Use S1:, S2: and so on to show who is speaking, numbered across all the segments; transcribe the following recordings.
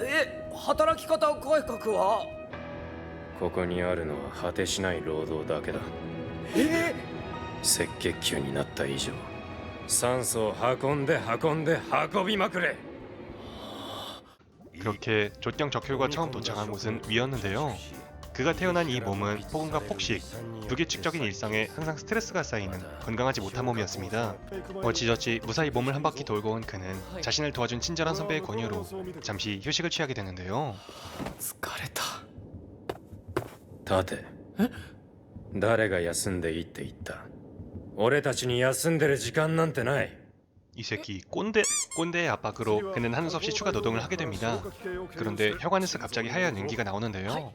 S1: え働き方改革は
S2: ここにあるのは果てしない労働だけだ
S1: え
S2: 赤血球になった以上酸素を運んで運んで運びまくれ
S3: 그렇게 조경 적혈구가 처음 도착한 곳은 위였는데요. 그가 태어난 이 몸은 폭음과 폭식, 불규칙적인 일상에 항상 스트레스가 쌓이는 건강하지 못한 몸이었습니다. 어찌저찌 무사히 몸을 한 바퀴 돌고 온 그는 자신을 도와준 친절한 선배의 권유로 잠시 휴식을 취하게 되는데요.
S1: 疲れた
S2: 立て誰が休んでいいって言った俺たちに休んでる時間なんてない
S3: 이 새끼 꼰대 꼰대의 압박으로 그는 하는 수 없이 추가 노동을 하게 됩니다. 그런데 혈관에서 갑자기 하얀 연기가 나오는데요.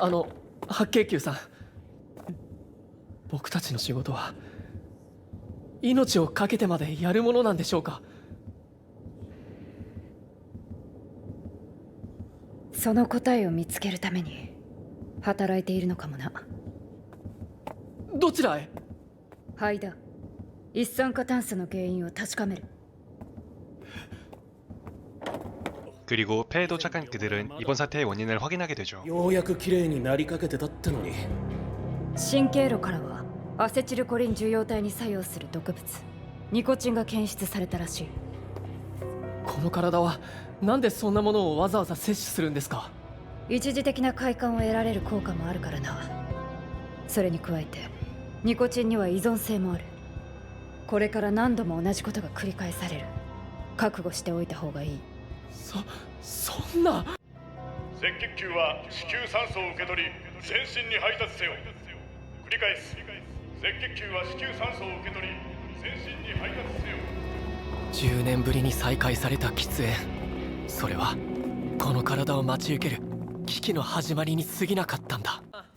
S1: あの白血球さん。僕たちの仕事は命を懸けてまでやるものなんでしょうか？
S4: その答えを見つけるために働いているのかもな。
S1: どちらへ？
S4: 肺だ一酸化炭素の原因を確かめる
S3: 그리고 폐에 도착한 그들은 이번 사태의 원인을 확인하게 되죠.
S5: ようやく綺麗になりかけてたってのに
S4: 神経路からはアセチルコリン受容体に作用する毒物ニコチンが検出されたらしい
S1: この体はなんでそんなものをわざわざ摂取するんですか
S4: 一時的な快感を得られる効果もあるからなそれに加えてニコチンには依存性もあるこれから何度も同じことが繰り返される覚悟しておいた方がいい
S1: そそんな。
S6: 赤血球は子宮酸素を受け取り全身に配達せよ。繰り返す。赤血球は子宮酸素を受け取り全身に配達せよ。
S1: 10年ぶりに再開された喫煙。それはこの体を待ち受ける危機の始まりに過ぎなかったんだ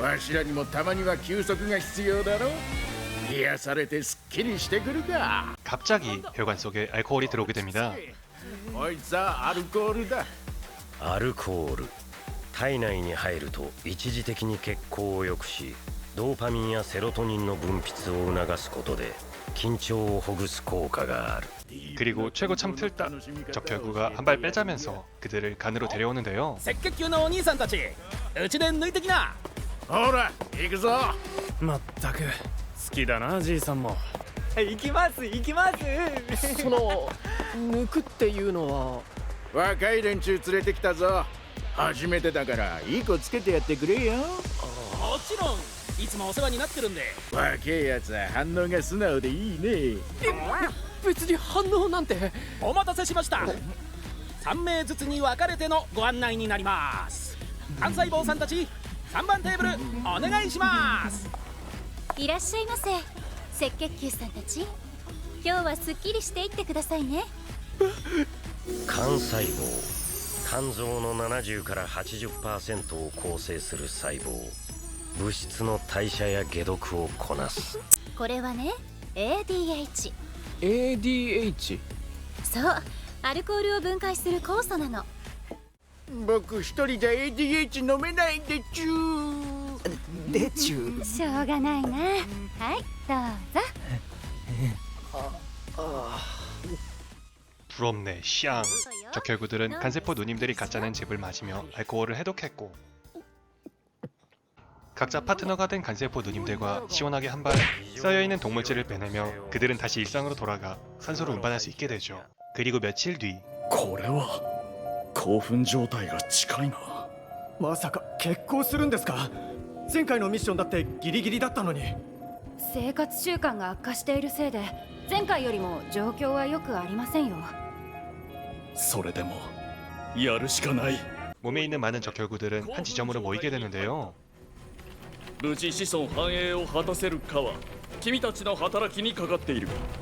S6: わしらにもたまには休息が必要だろ癒されてすっきりしてくるか
S3: 갑자기 혈관 속에 알코올이 들어오게 됩니다.
S6: こいつはアルコールだ
S7: アルコール体内に入ると一時的に血行を良くしドーパミンやセロトニンの分泌を促すことで緊張をほぐす効果がある
S3: 그리고 최고 참 틀딱 적혈구가 한 발 빼자면서 그들을 간으로 데려오는데요.
S5: 赤血球のお兄さんたちうちで抜いてきな
S6: ほら行くぞ。
S5: まったく。好きだなじいさんも。
S8: 行きます行きます。
S1: その抜くっていうのは。
S6: 若い連中連れてきたぞ。初めてだからいい子つけてやってくれよ。
S5: もちろんいつもお世話になってるんで。
S6: 若えやつは反応が素直でいいね。
S1: 別に反応なんて。
S5: お待たせしました。3名ずつに分かれてのご案内になります。幹細胞さんたち3番テーブルお願いします。
S9: いらっしゃいませ。赤血球さんたち。今日はすっきりしていってくださいね。
S7: 肝細胞。肝臓の70から80%を構成する細胞。物質の代謝や解毒をこなす。
S9: これはね ADH
S1: ADH
S9: そうアルコールを分解する酵素なの
S6: 僕一人じゃ ADH 飲めないんでちゅ
S1: でちゅ
S9: しょうがないなはいどうぞ
S3: 부럽네 샹 적혈구들은 간세포 누님들이 가짜낸 즙을 마시며 알코올을 해독했고 각자 파트너가 된 간세포 누님들과 시원하게 한 발 쌓여있는 동물질을 빼내며 그들은 다시 일상으로 돌아가 산소를 운반할 수 있게 되죠 그리고 며칠 뒤
S10: これは 興奮状態が近いな
S1: まさか結婚するんですか前回のミッションだってギリギリだったのに
S4: 生活習慣が悪化しているせいで前回よりも状況は良くありませんよ
S10: それでもやるしかない
S3: 몸에 있는 많은 적혈구들은 한 지점으로 모이게 되는데요
S10: 無事子孫繁栄を果たせるかは君たちの働きにかかっているそう今回君た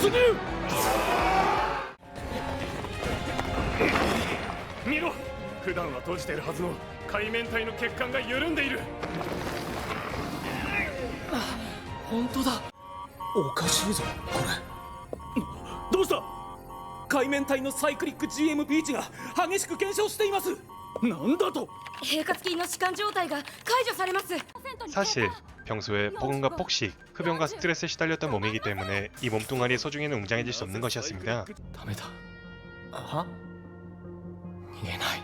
S10: 突入。
S11: 見ろ。普段は閉じているはずの海面体の血管が緩んでいる。
S1: 本当だ。おかしいぞこ
S5: どうした？海面体のサイクリック GMP 値が激しく減少しています。
S10: なんだと
S4: 平滑筋の弛緩状態が解除されます
S3: 사실 평소에 폭언과 폭식, 흡연과 스트레스에 시달렸던 몸이기 때문에 이 몸뚱아리의 소중이는 웅장해질 수 없는 것이었습니다.
S1: ダメだは逃げない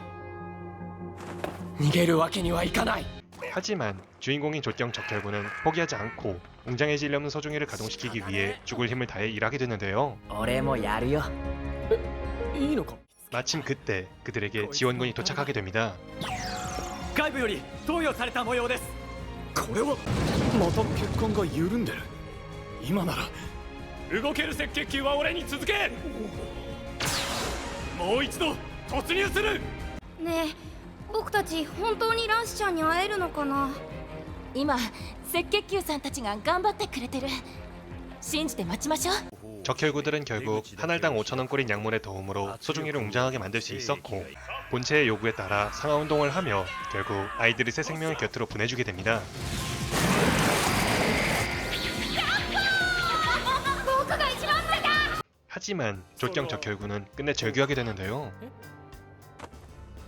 S1: 逃げるわけにはいかない
S3: 하지만 주인공인 조경 적혈구는 포기하지 않고 웅장해지려는 소중이를 가동시키기 위해 죽을 힘을 다해 일하게 되는데요.
S8: 俺もやるよ
S1: いいのか
S3: 마침 그때 그들에게 지원군이 도착하게 됩니다.
S1: 外部より投与された模様です
S10: これはまた血管が緩んでる今なら
S11: 動ける赤血球は俺に続けもう一度突入する
S4: ねえ僕たち本当にランシちゃんに会えるのかな
S9: 今赤血球さんたちが頑張ってくれてる信じて待ちましょう
S3: 적혈구들은 결국 한 알당 5천원꼴인 약물의 도움으로 소중이를 웅장하게 만들 수 있었고 본체의 요구에 따라 상하 운동을 하며 결국 아이들을 새 생명의 곁으로 보내주게 됩니다.
S9: 僕が一番上だ
S3: 하지만 조경 적혈구는 끝내 절규하게 되는데요.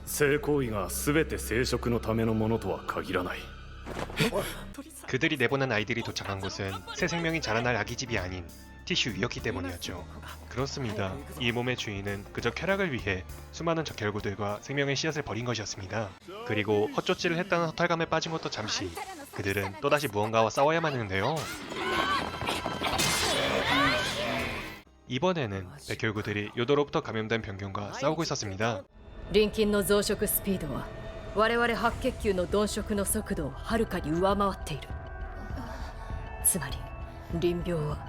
S10: 性行為が全て生殖のためのものとは限らない
S3: 그들이 내보낸 아이들이 도착한 곳은 새 생명이 자라날 아기집이 아닌 티슈 위였기 때문이었죠. 그렇습니다. 이 몸의 주인은 그저 쾌락을 위해 수많은 적혈구들과 생명의 씨앗을 버린 것이었습니다. 그리고 헛조치를 했다는 허탈감에 빠진 것도 잠시 그들은 또다시 무언가와 싸워야만 했는데요. 이번에는 백혈구들이 요도로부터 감염된 병균과 싸우고 있었습니다.
S4: 臨筋の増殖スピードは我々白血球の鈍色の速度をはるかに上回っているつまり臨病は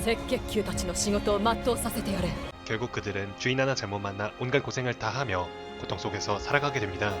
S4: 赤血球たちの仕事を全うさせてやれ
S3: 결국 그들은 주인 하나 잘못 만나 온갖 고생을 다 하며 고통 속에서 살아가게 됩니다.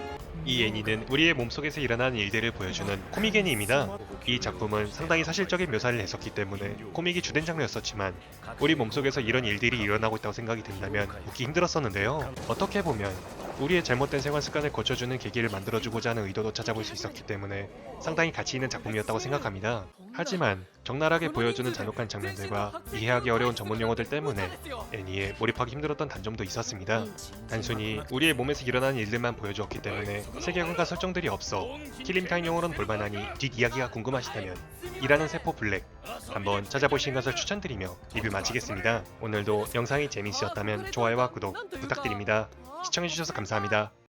S3: 이 애니는 우리의 몸속에서 일어나는 일들을 보여주는 코믹 애니입니다. 이 작품은 상당히 사실적인 묘사를 했었기 때문에 코믹이 주된 장르였었지만 우리 몸속에서 이런 일들이 일어나고 있다고 생각이 든다면 웃기 힘들었었는데요. 어떻게 보면 우리의 잘못된 생활 습관을 고쳐주는 계기를 만들어주고자 하는 의도도 찾아볼 수 있었기 때문에 상당히 가치 있는 작품이었다고 생각합니다. 하지만 적나라하게 보여주는 잔혹한 장면들과 이해하기 어려운 전문 용어들 때문에 애니에 몰입하기 힘들었던 단점도 있었습니다. 단순히 우리의 몸에서 일어나는 일들만 보여주었기 때문에 세계관과 설정들이 없어 킬림타임용으로는 볼만하니 뒷이야기가 궁금하시다면 일하는 세포 블랙 한번 찾아보시는 것을 추천드리며 리뷰 마치겠습니다. 오늘도 영상이 재미있으셨다면 좋아요와 구독 부탁드립니다. 시청해주셔서 감사합니다.